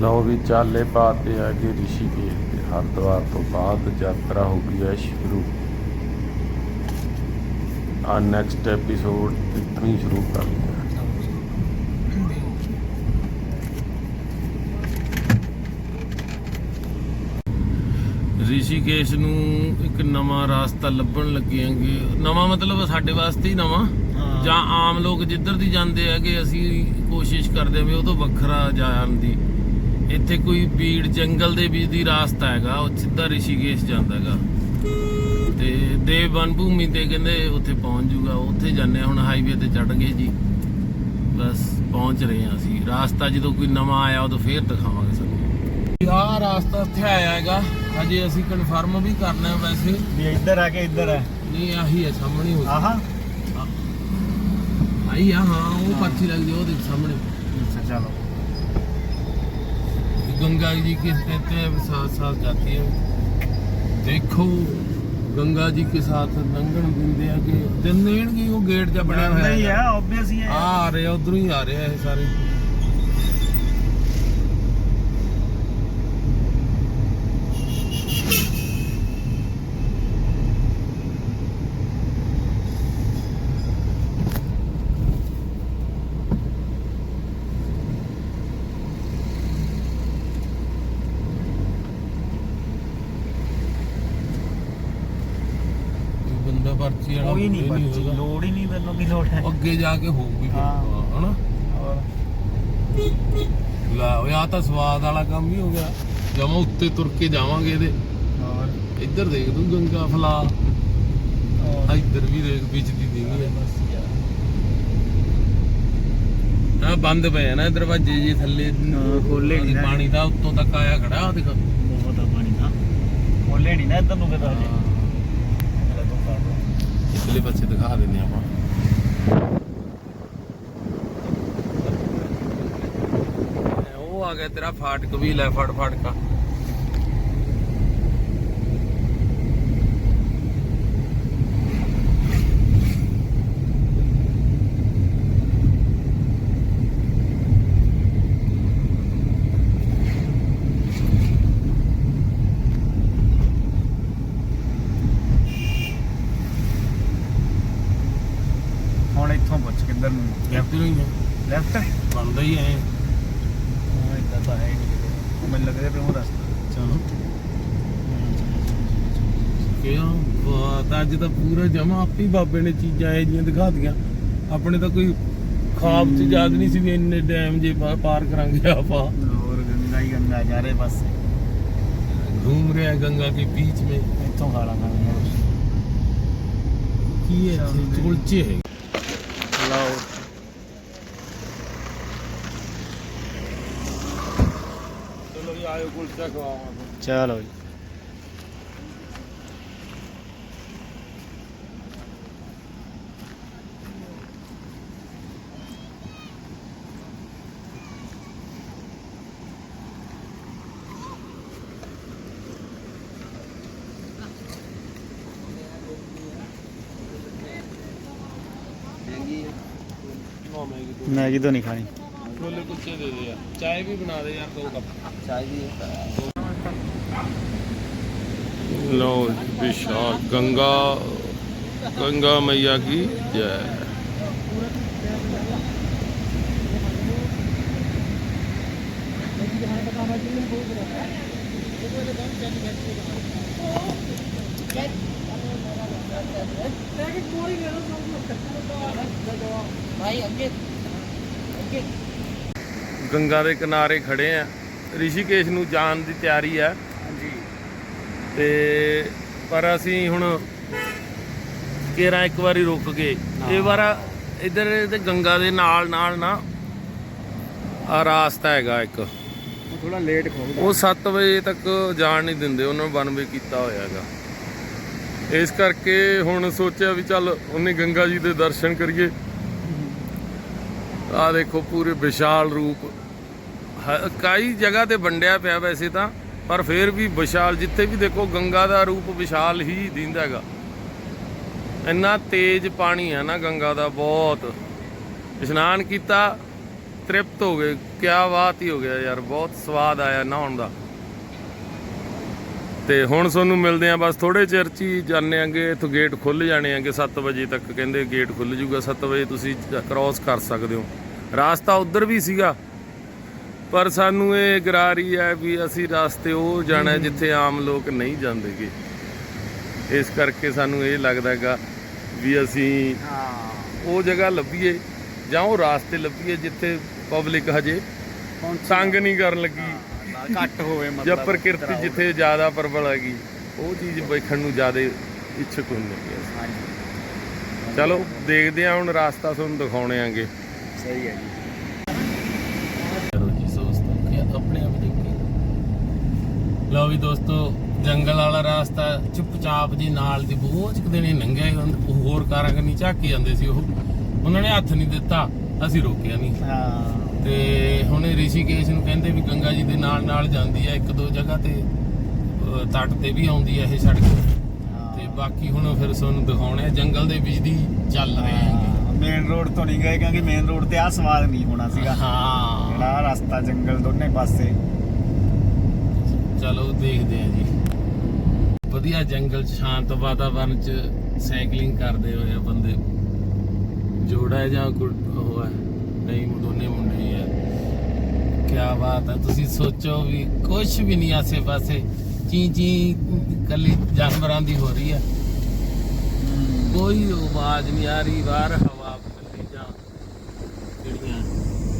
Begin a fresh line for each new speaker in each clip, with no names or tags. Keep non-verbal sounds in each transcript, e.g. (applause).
ਲਓ ਵੀ ਚਾਲੇ ਪਾਤੇ ਆ ਕਿ ਰਿਸ਼ੀਕੇਸ਼ ਦੇ ਹਰਿਦੁਆਰ ਤੋਂ ਬਾਅਦ ਯਾਤਰਾ ਹੋ ਗਈ ਹੈ ਸ਼ੁਰੂ। ਆ ਨੈਕਸਟ ਐਪੀਸੋਡ ਇੱਥੋਂ ਹੀ ਸ਼ੁਰੂ ਕਰਦੇ ਹਾਂ ਰਿਸ਼ੀਕੇਸ਼ ਨੂੰ ਇੱਕ ਨਵਾਂ ਰਾਸਤਾ ਲੱਭਣ ਲੱਗੇ ਆਂਗੇ ਨਵਾਂ ਮਤਲਬ ਸਾਡੇ ਵਾਸਤੇ ਹੀ ਨਵਾਂ। ਜਾਂ ਆਮ ਲੋਕ ਜਿੱਧਰ ਦੀ ਜਾਂਦੇ ਹੈਗੇ ਅਸੀਂ ਕੋਸ਼ਿਸ਼ ਕਰਦੇ ਹਾਂ ਵੀ ਉਹ ਤੋਂ ਵੱਖਰਾ ਜਾਣ ਦੀ। ਇੱਥੇ ਕੋਈ ਬੀੜ ਜੰਗਲ ਦੇ ਵਿੱਚ ਦੀ ਰਾਸਤਾ ਹੈਗਾ ਉਹ ਸਿੱਧਾ ਰਿਸ਼ੀਕੇਸ਼ ਜਾਂਦਾ ਹੈਗਾ। ਤੇ ਦੇਵ ਵਨ ਭੂਮੀ ਤੇ ਕਹਿੰਦੇ ਉੱਥੇ ਪਹੁੰਚ ਜੂਗਾ ਉੱਥੇ ਜਾਂਦੇ ਹੁਣ ਹਾਈਵੇ ਤੇ ਚੜ ਗਏ ਜੀ। ਬਸ ਪਹੁੰਚ ਰਹੇ ਹਾਂ ਅਸੀਂ। ਰਾਸਤਾ ਜਦੋਂ ਕੋਈ ਨਵਾਂ ਆਇਆ ਉਦੋਂ ਫੇਰ ਦਿਖਾਵਾਂਗੇ ਸਾਨੂੰ ਆਹ ਰਾਸਤਾ ਇੱਥੇ ਆਇਆ ਹੈਗਾ ਹਜੇ ਅਸੀਂ ਕਨਫਰਮ ਵੀ ਕਰਨਾ ਹੈ ਵੈਸੇ।
ਵੀ ਇੱਧਰ ਆ ਕੇ ਇੱਧਰ ਹੈ
ਨਹੀਂ ਆਹੀ ਹੈ ਸਾਹਮਣੇ ਹੋ
ਆਹਾ।
ਆਈ ਆ ਹਾਂ ਉਹ ਪਰਚੀ ਲੱਗਦੀ ਉਹ ਦੇਖ ਸਾਹਮਣੇ।
ਅੱਛਾ ਚਲੋ।
गंगा जी के देते हैं साथ साथ जाती है देखो गंगा जी के साथ लंघन दिंदे आगे ते नेण की वो गेट
जा बना
हुआ
है नहीं है
ऑब्वियस
ही
है आ रहे उधर ही आ रहे हैं सारे ਕੋਈ
ਨਹੀਂ
ਹੋਊਗਾ।
ਲੋੜ ਹੀ ਨਹੀਂ ਤੈਨੂੰ ਕੀ ਲੋੜ ਹੈ।
ਅੱਗੇ ਜਾ ਕੇ ਹੋਊਗੀ ਫਿਰ
ਹਾਂ।
ਹਨਾ?
ਹੋਰ?
ਲੈ ਉਹ ਆ ਤਾਂ ਸਵਾਦ ਵਾਲਾ ਕੰਮ ਹੀ ਹੋ ਗਿਆ। ਜਮਾ ਉੱਤੇ ਤੁਰ ਕੇ ਜਾਵਾਂਗੇ ਇਹਦੇ।
ਹੋਰ?
ਇੱਧਰ ਦੇਖ ਤੂੰ ਗੰਗਾ ਫਲਾ। ਆ
ਹੋਰ
ਇੱਧਰ ਵੀ ਦੇਖ ਵਿੱਚ ਦੀ ਦਿੰਦੀ ਹੈ ਆ ਬੰਦ ਪਏ ਆ ਨਾ ਦਰਵਾਜ਼ੇ ਜੀ ਥੱਲੇ।
ਹਾਂ, ਖੋਲ੍ਹੇ ਨੀ ਨਾ।
ਪਾਣੀ ਦਾ ਉੱਤੋਂ ਤੱਕ ਆਇਆ ਖੜਾ ਦੇਖ।
ਬਹੁਤ ਆ ਪਾਣੀ ਦਾ ਬੋਲੇ ਨਹੀਂ ਨਾ ਇੱਧਰ ਨੂੰ ਕਿਤੇ ਹਜੇ। ਹਲੇ ਤੋਂ ਕਰ
ਪਾਸੇ ਦਿਖਾ ਦਿੰਦੇ ਆਪਾਂ। ਉਹ ਆ ਗਿਆ ਤੇਰਾ ਫਾਟਕ ਵੀ ਲੈ ਫੜ ਫਾਟਕਾ
ਹੁਣ ਇੱਥੋਂ ਪੁੱਛ ਕਿੱਧਰ ਨੂੰ
ਲੈਫਟ ਨੂੰ ਹੀ ਆ,
ਲੈਫਟ
ਬਣਦਾ ਹੀ ਐ
ਹਾਂ ਇੱਦਾਂ ਤਾਂ ਹੈ ਨਹੀਂ ਕਿਤੇ ਉਹ ਮੈਨੂੰ ਲੱਗ ਰਿਹਾ ਵੀ ਉਹ ਰਸਤਾ
ਚਲੋ ਕਿਉਂ ਬਾਤ ਅੱਜ ਤਾਂ ਪੂਰਾ ਜਮਾ ਆਪੀ ਬਾਬੇ ਨੇ ਚੀਜ਼ਾਂ ਇਹ ਜੀਆਂ ਦਿਖਾਤੀਆਂ ਆਪਣੇ ਤਾਂ ਕੋਈ ਖਾਬ ਚ ਯਾਦ ਨਹੀਂ ਸੀ ਵੀ ਇੰਨੇ ਡੈਮ ਜੇ ਪਾ- ਪਾਰ ਕਰਾਂਗੇ ਆਪਾਂ
ਹੋਰ ਗੰਗਾ ਹੀ ਗੰਗਾ ਜਾ ਰਹੇ ਬਸ
घूम रहे हैं गंगा के बीच में
ਇੱਥੋਂ ਖਾਲਾ ਖਾਣਾ
की है
चल।
कुलचे है
ਲਓ
चलो ये आयो कुलचा खवाओ
ਚਲੋ ਜੀ ਮੈਗੀ ਤੋਂ ਨਹੀਂ ਖਾਣੀ।
ਛੋਲੇ ਕੁਲਚੇ ਦੇ ਦੇ ਯਾਰ ਚਾਹ ਵੀ ਬਣਾ ਦੇ ਯਾਰ ਦੋ ਕੱਪ। ਚਾਹ ਵੀ ਲੋ ਵਿਸ਼ਾਲ ਗੰਗਾ ਗੰਗਾ ਮਈਆ ਕੀ ਜੈ। ਗੰਗਾ ਦੇ ਕਿਨਾਰੇ ਖੜੇ ਆ। ਰਿਸ਼ੀਕੇਸ਼ ਨੂੰ ਜਾਣ ਦੀ ਤਿਆਰੀ ਆ। ਤੇ ਪਰ ਅਸੀਂ ਹੁਣ ਕੇਰਾ ਇੱਕ ਵਾਰੀ ਰੁਕ ਗਏ। ਇਹ ਵਾਰ ਇਧਰ ਤੇ ਗੰਗਾ ਦੇ ਨਾਲ ਨਾਲ ਨਾ ਆ ਰਾਸਤਾ ਹੈਗਾ ਇੱਕ।
ਥੋੜਾ ਲੇਟ ਖੋਲਦਾ।
ਉਹ 7 ਵਜੇ ਤੱਕ ਜਾਣ ਨਹੀਂ ਦਿੰਦੇ। ਉਹਨਾਂ ਨੇ 1 ਕੀਤਾ ਹੋਇਆ ਹੈਗਾ। ਇਸ ਕਰਕੇ ਹੁਣ ਸੋਚਿਆ ਵੀ ਚੱਲ ਉਹਨੇ ਗੰਗਾ ਜੀ ਦੇ ਦਰਸ਼ਨ ਕਰੀਏ। ਆ ਦੇਖੋ ਪੂਰੇ ਵਿਸ਼ਾਲ ਰੂਪ। ਕਈ ਜਗ੍ਹਾ ਤੇ ਵੰਡਿਆ ਪਿਆ ਵੈਸੇ ਤਾਂ, ਪਰ ਫਿਰ ਵੀ ਵਿਸ਼ਾਲ, ਜਿੱਥੇ ਵੀ ਦੇਖੋ ਗੰਗਾ ਦਾ ਰੂਪ ਵਿਸ਼ਾਲ ਹੀ ਦਿੰਦਾ ਹੈਗਾ। ਇੰਨਾ ਤੇਜ਼ ਪਾਣੀ ਹੈ ਨਾ ਗੰਗਾ ਦਾ, ਬਹੁਤ। ਇਸ਼ਨਾਨ ਕੀਤਾ, ਤ੍ਰਿਪਤ ਹੋ ਗਏ, ਕਿਆ ਬਾਤ ਹੀ ਹੋ ਗਿਆ ਯਾਰ, ਬਹੁਤ ਸਵਾਦ ਆਇਆ ਨਹਾਉਣ ਦਾ। ਤੇ ਹੁਣ ਤੁਹਾਨੂੰ ਮਿਲਦੇ ਆ ਬਸ ਥੋੜੇ ਚਿਰ ਚ ਹੀ ਜਾਣੇ ਆਂਗੇ ਇਥੋਂ ਗੇਟ ਖੁੱਲ ਜਾਣੇ ਆਂਗੇ 7 ਵਜੇ ਤੱਕ ਕਹਿੰਦੇ ਗੇਟ ਖੁੱਲ ਜੂਗਾ 7 ਵਜੇ ਤੁਸੀਂ ਕ੍ਰਾਸ ਕਰ ਸਕਦੇ ਹੋ। ਰਾਸਤਾ ਉਧਰ ਵੀ ਸੀਗਾ ਪਰ ਸਾਨੂੰ ਇਹ ਗਰਾਰੀ ਹੈ ਵੀ ਅਸੀਂ ਰਾਸਤੇ ਉਹ ਜਾਣਾ ਜਿੱਥੇ ਆਮ ਲੋਕ ਨਹੀਂ ਜਾਂਦੇਗੇ। ਇਸ ਕਰਕੇ ਸਾਨੂੰ ਇਹ ਲੱਗਦਾਗਾ ਵੀ ਅਸੀਂ ਉਹ ਜਗ੍ਹਾ ਲੱਭੀਏ ਜਾਂ ਉਹ ਰਾਸਤੇ ਲੱਭੀਏ ਜਿੱਥੇ ਪਬਲਿਕ ਹਜੇ ਤੰਗ ਨਹੀਂ ਕਰਨ ਲੱਗੀ।
ਘੱਟ ਹੋਵੇ ਮਤਲਬ
ਜਾਂ ਪ੍ਰਕਿਰਤੀ ਜਿੱਥੇ ਜ਼ਿਆਦਾ ਪ੍ਰਬਲ ਹੈਗੀ ਉਹ ਚੀਜ਼ ਵੇਖਣ ਨੂੰ ਜ਼ਿਆਦਾ ਇੱਛੁਕ ਹੁੰਦੇ।
ਹਾਂਜੀ।
ਚਲੋ ਦੇਖਦੇ ਹਾਂ ਹੁਣ ਰਾਸਤਾ ਤੁਹਾਨੂੰ ਦਿਖਾਉਣੇ ਆਂਗੇ।
ਸਹੀ ਹੈ ਜੀ।
ਕਰੋ ਜੀ ਦੋਸਤੋ ਕਿ ਆਪਣੇ ਆਪ ਦੇਖੀ ਲਓ ਵੀ ਦੋਸਤੋ ਜੰਗਲ ਵਾਲਾ ਰਾਸਤਾ ਚੁੱਪਚਾਪ ਜੀ ਨਾਲ ਦੀ ਬੋਝ ਕੁ ਦਿਨੇ ਲੰਘਿਆ ਹੀ ਉਹ ਹੋਰ ਕਾਰਾਂ ਕਨੀ ਝਾਕੀ ਜਾਂਦੇ ਸੀ ਉਹ। ਉਹਨਾਂ ਨੇ ਹੱਥ ਨਹੀਂ ਦਿੱਤਾ ਅਸੀਂ ਰੋਕਿਆ ਨਹੀਂ।
ਹਾਂ।
ਤੇ ਹੁਣ ਇਹ ਰਿਸ਼ੀਕੇਸ਼ ਨੂੰ ਕਹਿੰਦੇ ਵੀ ਗੰਗਾ ਜੀ ਦੇ ਨਾਲ ਨਾਲ ਜਾਂਦੀ ਹੈ ਇੱਕ ਦੋ ਜਗ੍ਹਾ ਤੇ ਤੱਟ ਤੇ ਵੀ ਆਉਂਦੀ ਹੈ ਇਹ ਸੜਕ। ਤੇ ਬਾਕੀ ਹੁਣ ਫਿਰ ਤੁਹਾਨੂੰ ਦਿਖਾਉਣੇ ਜੰਗਲ ਦੇ ਵਿੱਚ ਦੀ ਚੱਲ ਰਹੇ ਆ।
ਮੇਨ ਰੋਡ ਤੋਂ ਨਹੀਂ ਗਏ ਕਿਉਂਕਿ ਮੇਨ ਰੋਡ ਤੇ ਆ ਸਵਾਦ ਨਹੀਂ ਹੋਣਾ ਸੀਗਾ।
ਹਾਂ।
ਜਿਹੜਾ ਰਸਤਾ ਜੰਗਲ ਦੋਨੇ ਪਾਸੇ।
ਚਲੋ ਦੇਖਦੇ ਆ ਜੀ। ਵਧੀਆ ਜੰਗਲ ਚ ਸ਼ਾਂਤ ਵਾਤਾਵਰਨ ਚ ਸਾਈਕਲਿੰਗ ਕਰਦੇ ਹੋਏ ਆ ਬੰਦੇ। ਜੋੜਾ ਜਾਂ ਕੋਈ ਉਹ ਹੈ ਨਹੀਂ ਦੋਨੇ ਮੁੰਡੇ ਹੀ ਆ। ਕੀ ਬਾਤ ਹੈ ਤੁਸੀਂ ਸੋਚੋ ਵੀ ਕੁਝ ਵੀ ਨਹੀਂ ਆਸੇ ਪਾਸੇ ਚੀ ਚੀ ਕੱਲੀ ਜਾਨਵਰਾਂ ਦੀ ਹੋ ਰਹੀ ਹੈ ਕੋਈ ਆਵਾਜ਼ ਨਹੀਂ ਆ ਰਹੀ ਬਾਹਰ ਹਵਾ ਕੱਲੀ ਜਾਂ ਜਿਹੜੀਆਂ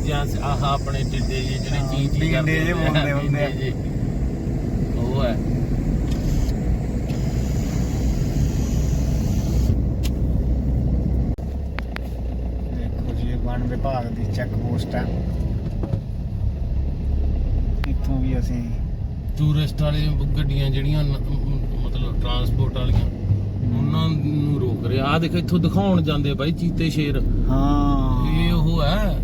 ਜਾਂ ਆਹ ਆਪਣੇ ਟਿੱਡੇ ਜਿਹੇ ਜਿਹੜੇ ਚੀ ਚੀ ਕਰਦੇ
ਬੋਲਦੇ ਹੁੰਦੇ ਆ।
ਉਹ ਹੈ
ਦੇਖੋ ਜੀ ਇਹ ਵਣ ਵਿਭਾਗ ਦੀ ਚੈੱਕ ਪੋਸਟ ਹੈ। ਇੱਥੋਂ ਵੀ ਅਸੀਂ
ਟੂਰਿਸਟ ਵਾਲੇ ਗੱਡੀਆਂ ਜਿਹੜੀਆਂ ਮਤਲਬ ਟਰਾਂਸਪੋਰਟ ਵਾਲੀਆਂ ਉਹਨਾਂ ਨੂੰ ਰੋਕ ਰਿਹਾ। ਆ ਦੇਖ ਇੱਥੋਂ ਦਿਖਾਉਣ ਜਾਂਦੇ ਬਾਈ ਚੀਤੇ ਸ਼ੇਰ।
ਹਾਂ।
ਇਹ ਉਹ ਹੈ।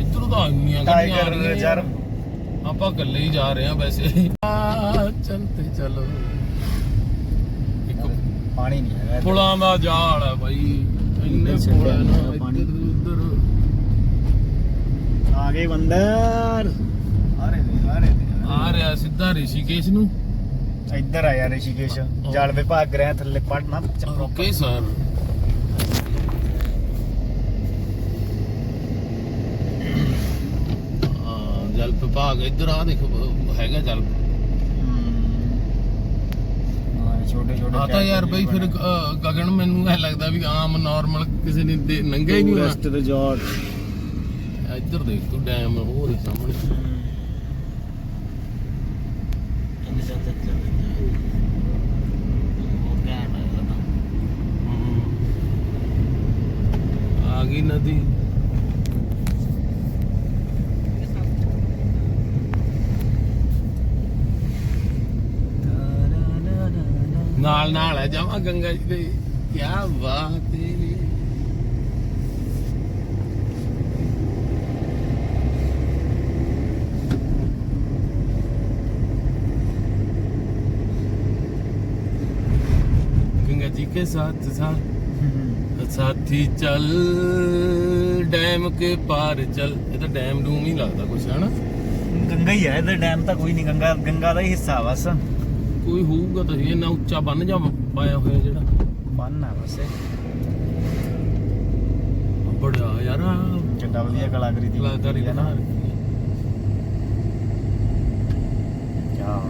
ਇੱਧਰੋਂ ਤਾਂ ਇੰਨੀਆਂ ਗੱਡੀਆਂ ਆ
ਟਾਈਗਰ
ਰਹੀਆਂ।
ਰਿਜ਼ਰਵ
ਆਪਾਂ ਇਕੱਲੇ ਹੀ ਜਾ ਰਹੇ ਆ ਵੈਸੇ ਚਲਤੇ ਚਲੋ।
ਪਾਣੀ ਨਹੀਂ ਹੈਗਾ ਇੱਧਰ।
ਫੁੱਲਾਂ ਦਾ ਜਾਲ ਹੈ ਬਾਈ। ਇੰਨੇ
ਇੱਧਰ
ਫੁੱਲ ਹੈ ਨਾ
ਛੱਡਿਆ ਪਾਣੀ।
ਇੱਧਰ ਉੱਧਰ।
ਆ ਗਏ ਬੰਦਰ। ਦੇ ਦੇ
ਆ ਰਿਹਾ ਸਿੱਧਾ ਰਿਸ਼ੀਕੇਸ਼ ਨੂੰ।
ਇੱਧਰ ਆਇਆ ਰਿਸ਼ੀਕੇਸ਼। ਜਲ ਵਿਭਾਗ ਗ੍ਰਹਿ ਥੱਲੇ ਪੜਨਾ
ਓਕੇ ਸਰ। ਜਲ ਵਿਭਾਗ ਇੱਧਰ ਆ ਦੇਖੋ ਹੈਗਾ ਜਲ।
ਛੋਟੇ ਛੋਟੇ
ਆ ਤਾਂ ਯਾਰ ਬਈ ਫਿਰ ਅ, ਗਗਨ ਮੈਨੂੰ ਇਹ ਲੱਗਦਾ ਵੀ ਆਮ ਨਾਰਮਲ ਕਿਸੇ ਨੇ ਦੇ- ਲੰਘਿਆ ਹੀ ਨਹੀਂ ਹੋਣਾ।
ਟੂਰਿਸਟ ਰਿਜ਼ੋਰਟ
ਇੱਧਰ ਦੇਖ ਤੂੰ ਡੈਮ ਹੋਰ ਹੀ ਸਾਹਮਣੇ। ਹਮ। ਆ ਗਈ ਨਦੀ। ਨਾਲ ਨਾਲ ਹੈ ਜਾਵਾ ਗੰਗਾ ਜੀ ਦੇ ਕੀ ਬਾਤ ਹੈ गंगा जी के साथ साथ ਸਾਥੀ ਚੱਲ ਡੈਮ ਕੇ ਪਾਰ ਚੱਲ ਇਹ ਤਾਂ ਡੈਮ ਡੂਮ ਹੀ ਲੱਗਦਾ ਕੁਛ ਹੈ ਨਾ
ਗੰਗਾ ਹੀ ਹੈ ਇਧਰ ਡੈਮ ਤਾਂ ਕੋਈ ਨਹੀਂ ਗੰਗਾ ਗੰਗਾ ਦਾ ਹੀ ਹਿੱਸਾ ਬਸ
ਕੋਈ ਹੋਊਗਾ ਤਾਂ ਇਹ ਨਾ ਉੱਚਾ ਬੰਨ ਜਾ ਪਾਇਆ ਹੋਇਆ ਜਿਹੜਾ?
ਬੰਨ ਆ ਬਸ।
ਬੜਾ ਯਾਰ।
ਕਿੱਡਾ ਵਧੀਆ ਕਲਾਕਾਰੀ ਦੀ।
ਕਲਾਕਾਰੀ
ਹੈ ਨਾ।
ਰੱਖੀ ਹੈ।
ਕਿਆ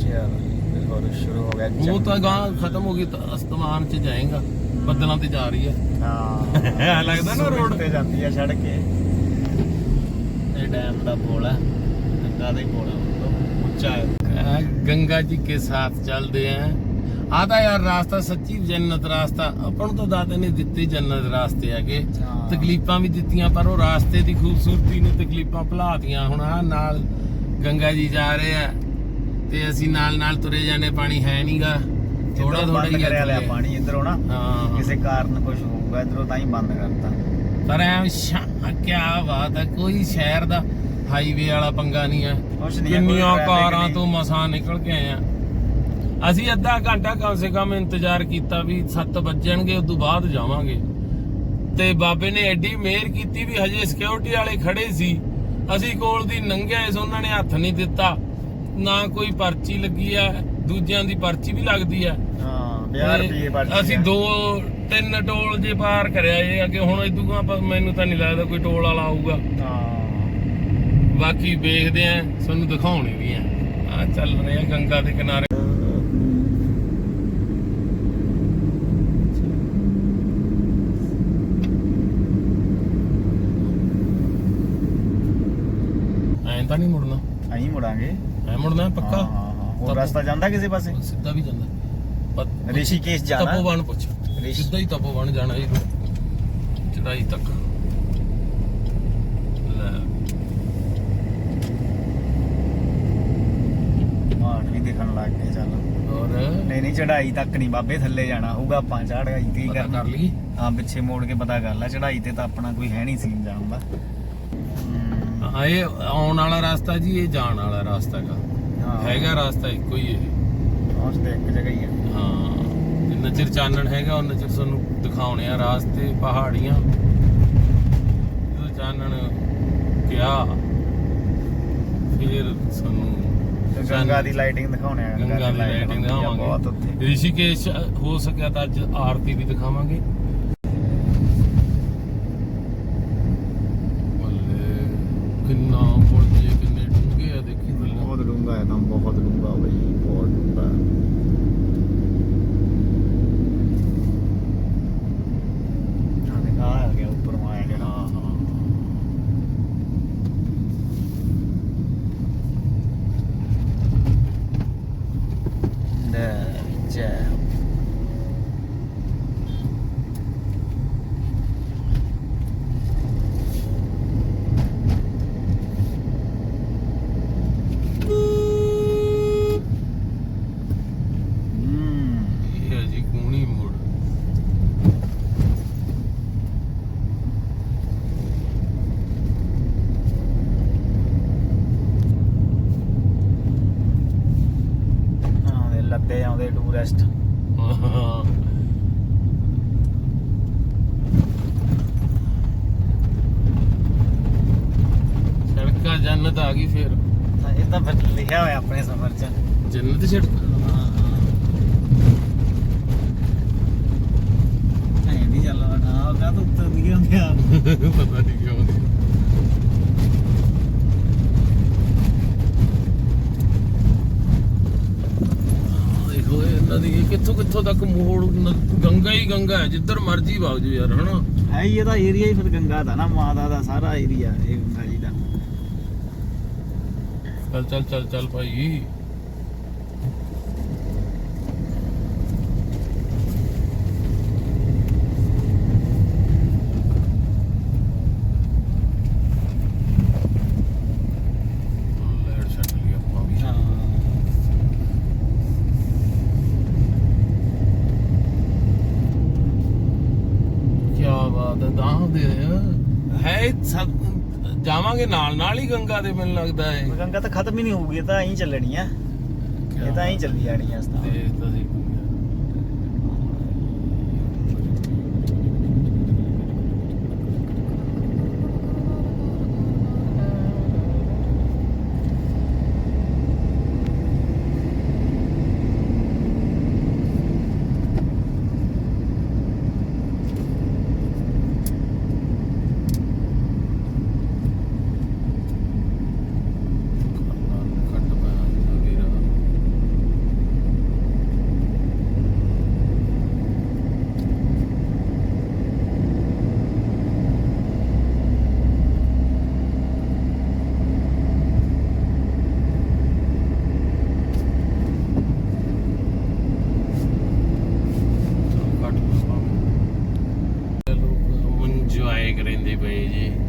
ਚਲ ਹੋਰ ਸ਼ੁਰੂ ਹੋ ਗਿਆ।
ਉਹ ਤਾਂ ਗਾਂ ਖਤਮ ਹੋ ਬੱਦਲਾਂ ਤੇ ਜਾ ਰਹੀ ਹੈ।
ਹਾਂ।
ਲੱਗਦਾ ਨਾ road
ਤੇ ਜਾਂਦੀ ਆ ਸੜਕ ਇਹ। ਇਹ ਡੈਮ ਦਾ ਪੁਲ ਹੈ। ਗੰਗਾ ਦਾ ਹੀ ਪੁਲ ਹੈ ਉੱਚਾ ਹੈ।
ਆ, ਗੰਗਾ ਜੀ ਕੇ ਸਾਥ ਚੱਲਦੇ ਆ ਆ ਤਾਂ ਯਾਰ ਰਾਸਤਾ ਸੱਚੀ ਜੰਨਤ ਰਾਸਤਾ। ਆਪਾਂ ਨੂੰ ਤਾਂ ਦਾਤੇ ਨੇ ਦਿੱਤੇ ਜੰਨਤ ਰਾਸਤੇ ਹੈਗੇ।
ਹਾਂ।
ਤਕਲੀਫਾਂ ਵੀ ਦਿੱਤੀਆਂ ਪਰ ਉਹ ਰਾਸਤੇ ਦੀ ਖੂਬਸੂਰਤੀ ਨੇ ਤਕਲੀਫਾਂ ਭੁਲਾਤੀਆਂ। ਹੁਣ ਆ ਨਾਲ ਗੰਗਾ ਜੀ ਜਾ ਰਹੇ ਆ ਤੇ ਅਸੀਂ ਨਾਲ ਨਾਲ ਤੁਰੇ ਜਾਂਦੇ ਪਾਣੀ ਹੈ ਨਹੀਂਗਾ ਥੋੜਾ ਥੋੜਾ ਹੀ
ਕਰਿਆ ਲਿਆ। ਪਾਣੀ ਇਧਰੋਂ ਨਾ
ਹਾਂ
ਕਿਸੇ ਕਾਰਨ ਕੁਝ ਹੋਊਗਾ ਇਧਰੋਂ ਤਾਂ ਹੀ ਬੰਦ ਕਰਤਾ।
ਪਰ ਐ ਕੀ ਬਾਤ ਹੈ ਕੋਈ ਸ਼ਹਿਰ ਦਾ ਹਾਈਵੇ ਵਾਲਾ ਪੰਗਾ ਨਹੀਂ ਹੈ। ਕਿੰਨੀਆਂ ਕਾਰਾਂ। ਤੋਂ ਮਸਾਂ ਨਿਕਲ ਕੇ ਆਏ ਆ। ਅਸੀਂ ਅੱਧਾ ਘੰਟਾ ਕਮ ਸੇ ਕਮ ਇੰਤਜ਼ਾਰ ਕੀਤਾ ਵੀ 7 ਵੱਜਣਗੇ ਉਦੋਂ ਬਾਅਦ ਜਾਵਾਂਗੇ। ਤੇ ਬਾਬੇ ਨੇ ਐਡੀ ਮਿਹਰ ਕੀਤੀ ਵੀ ਹਜੇ ਸਿਕਿਉਰਿਟੀ ਵਾਲੇ ਖੜੇ ਸੀ। ਅਸੀਂ ਕੋਲ ਦੀ ਲੰਘਿਆ ਇਸ ਉਹਨਾਂ ਨੇ ਹੱਥ ਨਹੀਂ ਦਿੱਤਾ। ਨਾ ਕੋਈ ਪਰਚੀ ਲੱਗੀ ਆ ਦੂਜਿਆਂ ਦੀ ਪਰਚੀ ਵੀ ਲੱਗਦੀ ਆ।
ਹਾਂ 50
ਤੇ
ਰੁਪਏ ਪਰਚੀ
ਅਸੀਂ। ਦੋ ਤਿੰਨ ਟੋਲ ਜੇ ਪਾਰ ਕਰਿਆ ਇਹ ਅੱਗੇ ਹੁਣ ਇਦੋਂ ਆਪਾਂ ਮੈਨੂੰ ਤਾਂ ਨਹੀਂ ਲੱਗਦਾ ਕੋਈ ਟੋਲ ਵਾਲਾ ਆਊਗਾ।
ਹਾਂ।
ਬਾਕੀ ਵੇਖਦੇ ਆ ਤੁਹਾਨੂੰ ਦਿਖਾਉਣੇ ਵੀ ਆ। ਆ ਚੱਲ ਰਹੇ ਆ ਗੰਗਾ ਦੇ ਕਿਨਾਰੇ। ਐਂ ਤਾਂ ਨਹੀਂ ਮੁੜਨਾ।
ਅਸੀਂ ਮੁੜਾਂਗੇ।
ਐ ਮੁੜਨਾ ਪੱਕਾ।
ਹੋਰ ਰਸਤਾ ਜਾਂਦਾ ਕਿਸੇ ਪਾਸੇ?
ਸਿੱਧਾ ਵੀ ਜਾਂਦਾ। ਪਰ-
ਰਿਸ਼ੀਕੇਸ਼ ਜਾਣਾ?
ਤਪੋਵਨ ਪੁੱਛ।
ਰਿਸ਼ੀ-
ਸਿੱਧਾ ਹੀ ਤਪੋਵਨ ਜਾਣਾ ਜੀ ਚੜਾਈ ਤੱਕ। ਲੈ।
ਮਾਨ ਵੀ ਦਿਖਣ ਲੱਗ ਗਏ ਚੱਲ।
ਹੋਰ?
ਨਹੀਂ ਨਹੀਂ ਚੜਾਈ ਤੱਕ ਨਹੀਂ ਬਾਬੇ ਥੱਲੇ ਜਾਣਾ ਹੋਊਗਾ ਆਪਾਂ ਚੜਾਈ ਤੇ ਹੀ ਕਰਨਾ।
ਕਰ ਲਈ
ਹਾਂ ਪਿੱਛੇ ਮੋੜ ਕੇ ਪਤਾ ਕਰ ਲੈ ਚੜਾਈ ਤੇ ਤਾਂ ਆਪਣਾ ਕੋਈ ਹੈ ਨਹੀਂ ਸੀਨ ਜਾਣ ਦਾ।
ਹਾਂ ਇਹ ਆਉਣ ਵਾਲਾ ਰਸਤਾ ਜੀ ਇਹ ਜਾਣ ਵਾਲਾ ਰਸਤਾ ਹੈਗਾ। ਹੈਗਾ ਰਸਤਾ ਇੱਕੋ ਹੀ ਇਹ।
ਪਹੁੰਚ ਤੇ ਇੱਕ ਜਗ੍ਹਾ ਹੀ ਹੈ
ਹਾਂ। ਜਿੰਨਾ ਚਿਰ ਚਾਨਣ ਹੈਗਾ ਉਹਨਾਂ ਚਿਰ ਤੁਹਾਨੂੰ ਦਿਖਾਉਣੇ ਆ ਰਾਸਤੇ ਪਹਾੜੀਆਂ। ਜਦੋਂ ਚਾਨਣ ਗਿਆ ਫਿਰ ਤੁਹਾਨੂੰ
ਗੰਗਾ ਦੀ ਲਾਈਟਿੰਗ ਦਿਖਾਉਣੇ ਆ।
ਗੰਗਾ ਦੀ ਲਾਈਟਿੰਗ
ਆ ਬਹੁਤ
ਦਿਖਾਵਾਂਗੇ।
ਉੱਥੇ।
ਰਿਸ਼ੀਕੇਸ਼ ਹੋ ਸਕਿਆ ਤਾਂ ਅੱਜ ਆਰਤੀ ਵੀ ਦਿਖਾਵਾਂਗੇ ਬੱਲੇ ਕਿੰਨਾ ਪੁੱਲ ਜੇ ਕਿੰਨੇ ਡੂੰਘੇ ਆ ਦੇਖੀ ਥੱਲੇ
ਬਹੁਤ ਡੂੰਘਾ ਹੈ ਤਾਂ ਬਹੁਤ ਡੂੰਘਾ ਬਈ ਬਹੁਤ ਡੂੰਘਾ ਹਾਂ ਦਿਖਾ ਆ ਗਿਆ ਉੱਪਰ ਮਾਇਆ ਜਿਹੜਾ
ਹਾਂ ਹਾਂ
ਲੈ ਜੈ ਹੂੰ
ਇਹ ਹੈ ਜੀ ਕੂਣੀ ਮੋੜ
ਹਾਂ ਦੇ ਲੱਦੇ
ਹਾਂ (laughs) ਸੜਕਾਂ ਜੰਨਤ ਆ ਗਈ ਫਿਰ।
ਇਹ ਤਾਂ ਫਿਰ ਲਿਖਿਆ ਹੋਇਆ ਆਪਣੇ ਸਫ਼ਰ 'ਚ।
ਜੰਨਤ ਸੜਕ?
ਨਹੀਂ ਵੀ ਚੱਲ ਨਾ ਕਾ ਤੂੰ ਉੱਤਰ ਦੀ ਹੁੰਦੇ ਆ
ਪਤਾ ਨਹੀਂ ਕਿਉਂ ਦੀ ਆਹ ਦੇਖੋ ਇਹ ਇਹਨਾਂ ਦੀ ਇਹ ਕਿੱਥੋਂ ਤੱਕ ਮੋੜ ਨ- ਗੰਗਾ ਹੀ ਗੰਗਾ ਹੈ ਜਿੱਧਰ ਮਰਜ਼ੀ ਵਗ ਜਾਓ ਯਾਰ ਹਨਾ?
ਹੈ ਹੀ ਇਹਦਾ ਏਰੀਆ ਹੀ ਫਿਰ ਗੰਗਾ ਦਾ ਨਾ ਮਾਤਾ ਦਾ ਸਾਰਾ ਏਰੀਆ ਇਹ ਗੰਗਾ ਜੀ ਦਾ।
ਚੱਲ ਚੱਲ ਚੱਲ ਚੱਲ ਭਾਈ ਲੈਟ ਛੱਡ ਲਈ ਆਪਾਂ ਵੀ
ਹਾਂ
ਕੀ ਬਾਤ ਹੈ ਦਾਹ ਦੇ ਹੈ ਸਭ ਜਾਵਾਂਗੇ ਨਾਲ ਨਾਲ ਹੀ ਗੰਗਾ ਦੇ ਮੈਨੂੰ ਲੱਗਦਾ ਹੈ
ਗੰਗਾ ਤਾਂ ਖਤਮ ਹੀ ਨਹੀਂ ਹੋਊਗੀ ਇਹ ਤਾਂ ਐਂ ਚੱਲਣੀ ਆ। ਇਹ ਤਾਂ ਐਂ ਚੱਲੀ ਜਾਣੀ ਆ ਇਸ ਤਾਂ
ਦੇਖ ਤਾਂ ਸਹੀ।
飞机。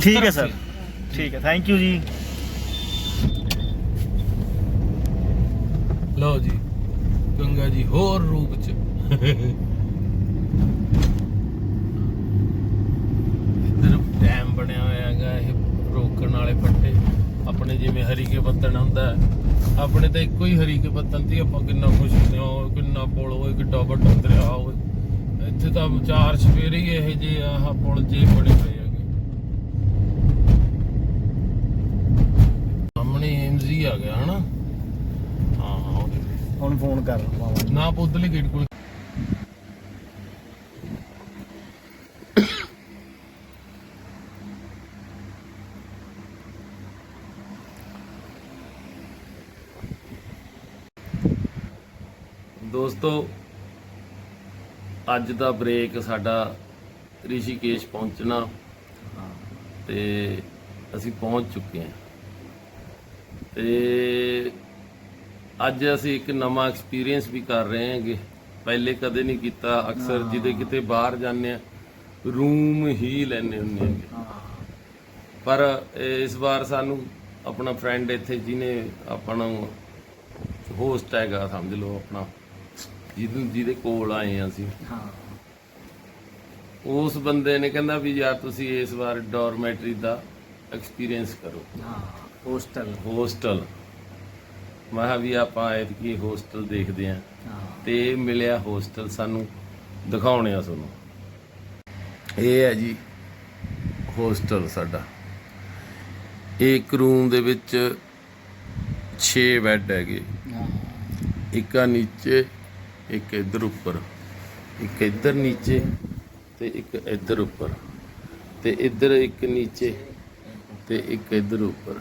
ਉਸ
ਠੀਕ ਹੈ ਸਰ।
ਸੇ।
ਠੀਕ ਹੈ ਥੈਂਕ ਯੂ ਜੀ।
ਲਓ ਜੀ ਗੰਗਾ ਜੀ ਹੋਰ ਰੂਪ ਚ। ਇੱਧਰ ਡੈਮ ਬਣਿਆ ਹੋਇਆ ਹੈਗਾ ਇਹ ਰੋਕਣ ਵਾਲੇ ਪੱਟੇ। ਆਪਣੇ ਜਿਵੇਂ ਹਰੀਕੇ ਪੱਤਣ ਹੁੰਦਾ ਹੈ। ਆਪਣੇ ਤਾਂ ਇੱਕੋ ਹੀ ਹਰੀਕੇ ਪੱਤਣ ਤੇ ਆਪਾਂ ਕਿੰਨਾ ਖੁਸ਼ ਹੁੰਦੇ ਹਾਂ ਉਹ ਕਿੰਨਾ ਪੁਲ ਹੋਏ ਕਿੱਡਾ ਵੱਡਾ ਦਰਿਆ ਹੋਏ ਇੱਥੇ ਤਾਂ ਚਾਰ ਸਵੇਰੇ ਹੀ ਇਹ ਜੇ ਆਹ ਪੁਲ ਜੇ ਬਣੇ ਹੋਏ ਹੈਗੇ ਸਾਹਮਣੇ ਏਮਜ਼ ਆ ਗਿਆ ਹਨਾ? ਹਾਂ।
ਹੁਣ ਫੋਨ ਕਰ ਪਾਵਾਂ
ਨਾ ਪੁੱਤਲੇ ਗੇਟ ਕੋਲ। ਦੋਸਤੋ ਅੱਜ ਦਾ ਬ੍ਰੇਕ ਸਾਡਾ ਰਿਸ਼ੀਕੇਸ਼ ਪਹੁੰਚਣਾ। ਤੇ ਅਸੀਂ ਪਹੁੰਚ ਚੁੱਕੇ ਹਾਂ। ਤੇ ਅੱਜ ਅਸੀਂ ਇੱਕ ਨਵਾਂ ਐਕਸਪੀਰੀਅੰਸ ਵੀ ਕਰ ਰਹੇ ਹਾਂਗੇ। ਪਹਿਲੇ ਕਦੇ ਨਹੀਂ ਕੀਤਾ ਅਕਸਰ ਜਿਹਦੇ ਕਿਤੇ ਬਾਹਰ ਜਾਂਦੇ ਆ ਰੂਮ ਹੀ ਲੈਣੇ ਹੁੰਦੇ ਹੈਗੇ ਪਰ ਇਸ ਵਾਰ ਸਾਨੂੰ ਆਪਣਾ ਫਰੈਂਡ ਇੱਥੇ ਜਿਹਨੇ ਆਪਾਂ ਨੂੰ ਹੋਸਟ ਹੈਗਾ ਸਮਝ ਲਓ ਆਪਣਾ ਜਿਹਨੂੰ ਜਿਹਦੇ ਕੋਲ ਆਏ ਹਾਂ ਅਸੀਂ।
ਹਾਂ।
ਉਸ ਬੰਦੇ ਨੇ ਕਹਿੰਦਾ ਵੀ ਯਾਰ ਤੁਸੀਂ ਇਸ ਵਾਰ ਡੋਰਮੈਟਰੀ ਦਾ ਐਕਸਪੀਰੀਅੰਸ ਕਰੋ।
ਹਾਂ। ਹੋਸਟਲ।
ਹੋਸਟਲ। ਮੈਂ ਕਿਹਾ ਵੀ ਆਪਾਂ ਐਤਕੀ ਹੋਸਟਲ ਦੇਖਦੇ ਆਂ।
ਹਾਂ।
ਤੇ ਮਿਲਿਆ ਹੋਸਟਲ ਸਾਨੂੰ ਦਿਖਾਉਣੇ ਆ ਤੁਹਾਨੂੰ। ਇਹ ਹੈ ਜੀ ਹੋਸਟਲ ਸਾਡਾ। ਇੱਕ ਰੂਮ ਦੇ ਵਿੱਚ 6 ਬੈੱਡ ਹੈਗੇ। ਇੱਕ ਆ ਨੀਚੇ ਇੱਕ ਇੱਧਰ ਉੱਪਰ। ਇੱਕ ਇੱਧਰ ਨੀਚੇ ਤੇ ਇੱਕ ਇੱਧਰ ਉੱਪਰ। ਤੇ ਇੱਧਰ ਇੱਕ ਨੀਚੇ ਤੇ ਇੱਕ ਇੱਧਰ ਉੱਪਰ।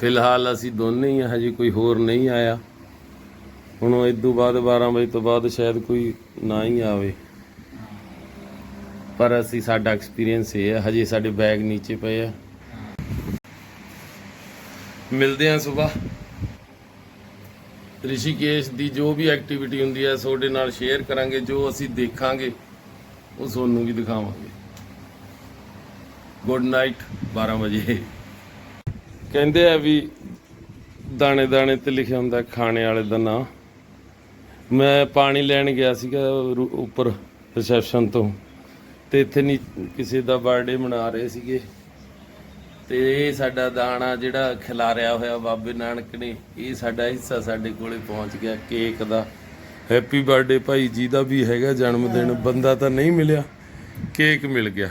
ਫਿਲਹਾਲ ਅਸੀਂ ਦੋਨੇ ਹੀ ਹਜੇ ਕੋਈ ਹੋਰ ਨਹੀਂ ਆਇਆ। ਹੁਣ ਇਸ ਤੋਂ ਬਾਅਦ 12 ਵਜੇ ਤੋਂ ਬਾਅਦ ਸ਼ਾਇਦ ਕੋਈ ਨਾ ਹੀ ਆਵੇ। ਪਰ ਅਸੀਂ ਸਾਡਾ ਐਕਸਪੀਰੀਅੰਸ ਇਹ ਹੈ ਹਜੇ ਸਾਡੇ ਬੈਗ ਨੀਚੇ ਪਏ ਆ। ਮਿਲਦੇ ਹਾਂ ਸਵੇਰ ਰਿਸ਼ੀਕੇਸ਼ ਦੀ ਜੋ ਵੀ ਐਕਟੀਵਿਟੀ ਹੁੰਦੀ ਹੈ ਤੁਹਾਡੇ ਨਾਲ ਸ਼ੇਅਰ ਕਰਾਂਗੇ, ਜੋ ਅਸੀਂ ਦੇਖਾਂਗੇ, ਉਹ ਤੁਹਾਨੂੰ ਵੀ ਦਿਖਾਵਾਂਗੇ। ਗੁੱਡ ਨਾਈਟ 12 ਵਜੇ। ਕਹਿੰਦੇ ਆ ਵੀ ਦਾਣੇ ਦਾਣੇ ਤੇ ਲਿਖਿਆ ਹੁੰਦਾ ਖਾਣੇ ਵਾਲੇ ਦਾ ਨਾਂ। ਮੈਂ ਪਾਣੀ ਲੈਣ ਗਿਆ ਸੀਗਾ ਰੂ- ਉੱਪਰ ਰਿਸੈਪਸ਼ਨ ਤੋਂ। ਤੇ ਇੱਥੇ ਨਹੀਂ ਕਿਸੇ ਦਾ ਬਰਥਡੇ ਮਨਾ ਰਹੇ ਸੀਗੇ। ਤੇ ਇਹ ਸਾਡਾ ਦਾਣਾ ਜਿਹੜਾ ਖਿਲਾਰਿਆ ਹੋਇਆ ਬਾਬੇ ਨਾਨਕ ਨੇ, ਇਹ ਸਾਡਾ ਹਿੱਸਾ ਸਾਡੇ ਕੋਲੇ ਪਹੁੰਚ ਗਿਆ ਕੇਕ ਦਾ। ਹੈਪੀ ਬਰਥਡੇ ਭਾਈ ਜੀ ਦਾ ਵੀ ਹੈਗਾ ਜਨਮ ਦਿਨ ਬੰਦਾ ਤਾਂ ਨਹੀਂ ਮਿਲਿਆ, ਕੇਕ ਮਿਲ ਗਿਆ।